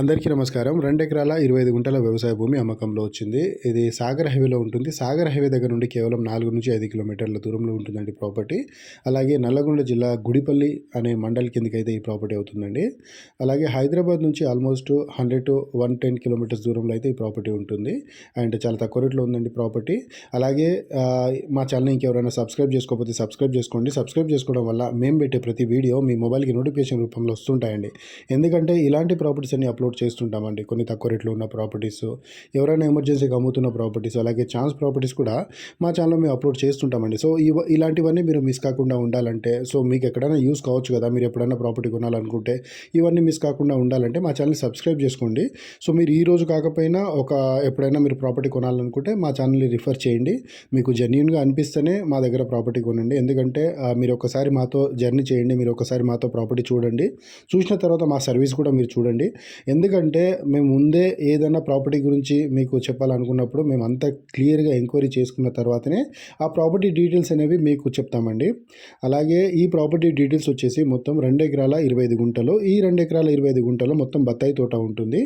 అందరికీ నమస్కారం. రెండు ఎకరాల ఇరవై ఐదు గుంటల వ్యవసాయ భూమి అమ్మకంలో వచ్చింది. ఇది సాగర్ హైవేలో ఉంటుంది. సాగర్ హైవే దగ్గర నుండి కేవలం నాలుగు నుంచి ఐదు కిలోమీటర్ల దూరంలో ఉంటుందండి ప్రాపర్టీ. అలాగే నల్లగొండ జిల్లా గుడిపల్లి అనే మండల్ కిందకి అయితే ఈ ప్రాపర్టీ అవుతుందండి. అలాగే హైదరాబాద్ నుంచి almost hundred to one ten kilometres దూరంలో అయితే ఈ ప్రాపర్టీ ఉంటుంది. అండ్ చాలా తక్కువ రేట్లో ఉందండి ప్రాపర్టీ. అలాగే మా ఛానల్ ఇంకెవరైనా సబ్స్క్రైబ్ చేసుకోకపోతే సబ్స్క్రైబ్ చేసుకోండి. సబ్స్క్రైబ్ చేసుకోవడం వల్ల మేము పెట్టే ప్రతి వీడియో మీ మొబైల్కి నోటిఫికేషన్ రూపంలో వస్తుంటాయండి. ఎందుకంటే ఇలాంటి ప్రాపర్టీస్ అన్ని అప్లోడ్ చేస్తుంటామండి. కొన్ని తక్కువ రేట్లో ఉన్న ప్రాపర్టీస్ ఎవరైనా ఎమర్జెన్సీగా అమ్ముతున్న ప్రాపర్టీస్ అలాగే ఛాన్స్ ప్రాపర్టీస్ కూడా మా ఛానల్లో మేము అప్లోడ్ చేస్తుంటామండి. సో ఇలాంటివన్నీ మీరు మిస్ కాకుండా ఉండాలంటే సో మీకు ఎక్కడైనా యూస్ కావచ్చు కదా మీరు ఎప్పుడైనా ప్రాపర్టీ కొనాలనుకుంటే ఇవన్నీ మిస్ కాకుండా ఉండాలంటే మా ఛానల్ సబ్స్క్రైబ్ చేసుకోండి. సో మీరు ఈ రోజు కాకపోయినా ఒక ఎప్పుడైనా మీరు ప్రాపర్టీ కొనాలనుకుంటే మా ఛానల్ని రిఫర్ చేయండి. మీకు జెన్యున్గా అనిపిస్తేనే మా దగ్గర ప్రాపర్టీ కొనండి. ఎందుకంటే మీరు ఒకసారి మాతో జర్నీ చేయండి. మీరు ఒకసారి మాతో ప్రాపర్టీ చూడండి. చూసిన తర్వాత మా సర్వీస్ కూడా మీరు చూడండి. ఎందుకంటే మేము ముందే ఏదైనా ప్రాపర్టీ గురించి మీకు చెప్పాలనుకున్నప్పుడు మేము అంతా క్లియర్గా ఎంక్వైరీ చేసుకున్న తర్వాతనే ఆ ప్రాపర్టీ డీటెయిల్స్ అనేవి మీకు చెప్తామండి. అలాగే ఈ ప్రాపర్టీ డీటెయిల్స్ వచ్చేసి మొత్తం రెండు ఎకరాల ఇరవై ఐదు గుంటలు ఈ రెండు ఎకరాల ఇరవై ఐదు గుంటలో మొత్తం బత్తాయి తోట ఉంటుంది.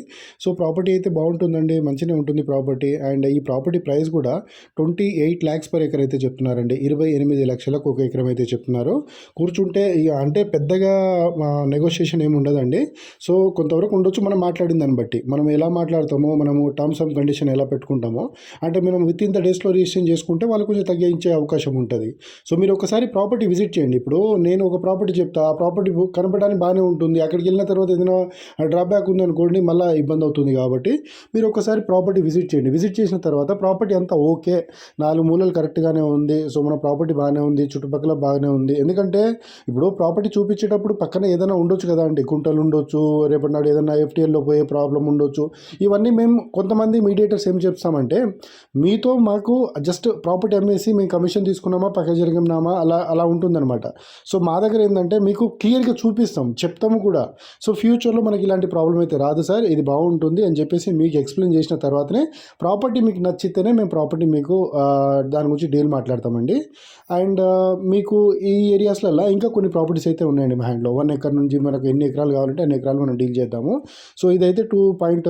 సో ప్రాపర్టీ అయితే బాగుంటుందండి మంచిగా ఉంటుంది ప్రాపర్టీ అండ్ ఈ ప్రాపర్టీ ప్రైస్ కూడా twenty eight lakhs per acre అయితే చెప్తున్నారండి. ఇరవై ఎనిమిది లక్షలకు ఒక ఎకరం అయితే చెప్తున్నారు. కూర్చుంటే ఇక అంటే పెద్దగా నెగోషియేషన్ ఏమి ఉండదండి. సో కొంతవరకు ఉండొచ్చు. మనం మాట్లాడిన దాన్ని బట్టి మనం ఎలా మాట్లాడతామో మనము టర్మ్స్ అండ్ కండిషన్ ఎలా పెట్టుకుంటామో అంటే మనం విత్ ఇన్ ద డేస్లో రిజిస్ట్రేషన్ చేసుకుంటే వాళ్ళు కొంచెం తగ్గించే అవకాశం ఉంటుంది. సో మీరు ఒకసారి ప్రాపర్టీ విజిట్ చేయండి. ఇప్పుడు నేను ఒక ప్రాపర్టీ చెప్తా ఆ ప్రాపర్టీ కనపడడానికి బాగానే ఉంటుంది. అక్కడికి వెళ్ళిన తర్వాత ఏదైనా డ్రాబ్యాక్ ఉందనుకోండి మళ్ళీ ఇబ్బంది అవుతుంది కాబట్టి మీరు ఒకసారి ప్రాపర్టీ విజిట్ చేయండి. విజిట్ చేసిన తర్వాత ప్రాపర్టీ అంతా ఓకే నాలుగు మూలలు కరెక్ట్గానే ఉంది. సో మన ప్రాపర్టీ బాగానే ఉంది. చుట్టుపక్కల బాగానే ఉంది. ఎందుకంటే ఇప్పుడు ప్రాపర్టీ చూపించేటప్పుడు పక్కన ఏదైనా ఉండొచ్చు కదా అండి. కుంటలు ఉండొచ్చు రేపటి నాడు ఏదైనా ఎఫ్టీ ఎఫ్టీఎల్లో పోయే ప్రాబ్లం ఉండొచ్చు. ఇవన్నీ మేము కొంతమంది మీడియేటర్స్ ఏం చెప్తామంటే మీతో మాకు జస్ట్ ప్రాపర్టీ అమ్మేసి మేము కమిషన్ తీసుకున్నామా పక్క జరిగినామా అలా అలా ఉంటుందన్నమాట. సో మా దగ్గర ఏంటంటే మీకు క్లియర్గా చూపిస్తాం చెప్తాము కూడా. సో ఫ్యూచర్లో మనకి ఇలాంటి ప్రాబ్లం అయితే రాదు సార్ ఇది బాగుంటుంది అని చెప్పేసి మీకు ఎక్స్ప్లెయిన్ చేసిన తర్వాతనే ప్రాపర్టీ మీకు నచ్చితేనే మేము ప్రాపర్టీ మీకు దాని గురించి డీల్ మాట్లాడతామండి. అండ్ మీకు ఈ ఏరియాస్లలో ఇంకా కొన్ని ప్రాపర్టీస్ అయితే ఉన్నాయండి మా హ్యాండ్లో. వన్ ఎకర్ నుంచి మనకు ఎన్ని ఎకరాలు కావాలంటే అన్ని ఎకరాలు మనం డీల్ చేద్దాము. సో ఇదైతే టూ పాయింట్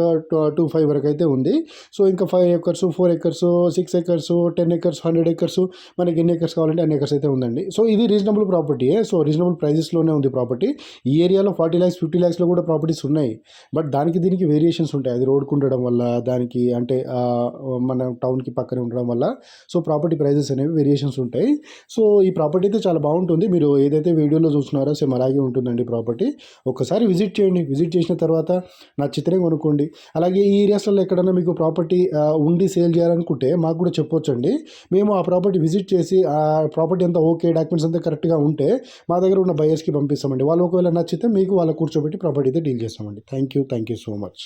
టూ ఫైవ్ వరకు అయితే ఉంది. సో ఇంకా five acres four acres six acres ten acres hundred acres మనకి ఎన్ని ఎకర్స్ కావాలంటే అన్ని ఎకర్స్ అయితే ఉందండి. సో ఇది రీజనబుల్ ప్రాపర్టీ సో రీజనబుల్ ప్రైజెస్లోనే ఉంది ప్రాపర్టీ. ఈ ఏరియాలో ఫార్టీ ల్యాక్స్ ఫిఫ్టీ ల్యాక్స్లో కూడా ప్రాపర్టీస్ ఉన్నాయి. బట్ దానికి దీనికి వేరియేషన్స్ ఉంటాయి. అది రోడ్కు ఉండడం వల్ల దానికి అంటే మన టౌన్కి పక్కనే ఉండడం వల్ల సో ప్రాపర్టీ ప్రైజెస్ అనేవి వేరియేషన్స్ ఉంటాయి. సో ఈ ప్రాపర్టీ అయితే చాలా బాగుంటుంది. మీరు ఏదైతే వీడియోలో చూస్తున్నారో సేమ్ అలాగే ఉంటుందండి ప్రాపర్టీ. ఒకసారి విజిట్ చేయండి. విజిట్ చేసిన తర్వాత నచ్చితేనే కొనుక్కోండి. అలాగే ఈ ఏరియాస్లలో ఎక్కడైనా మీకు ప్రాపర్టీ ఉండి సేల్ చేయాలనుకుంటే మాకు కూడా చెప్పొచ్చండి. మేము ఆ ప్రాపర్టీ విజిట్ చేసి ఆ ప్రాపర్టీ అంతా ఓకే డాక్యుమెంట్స్ అంతా కరెక్ట్గా ఉంటే మా దగ్గర ఉన్న బయర్స్కి పంపిస్తామండి. వాళ్ళు ఒకవేళ నచ్చితే మీకు వాళ్ళ కూర్చోబెట్టి ప్రాపర్టీ అయితే డీల్ చేస్తామండి. Thank you thank you so much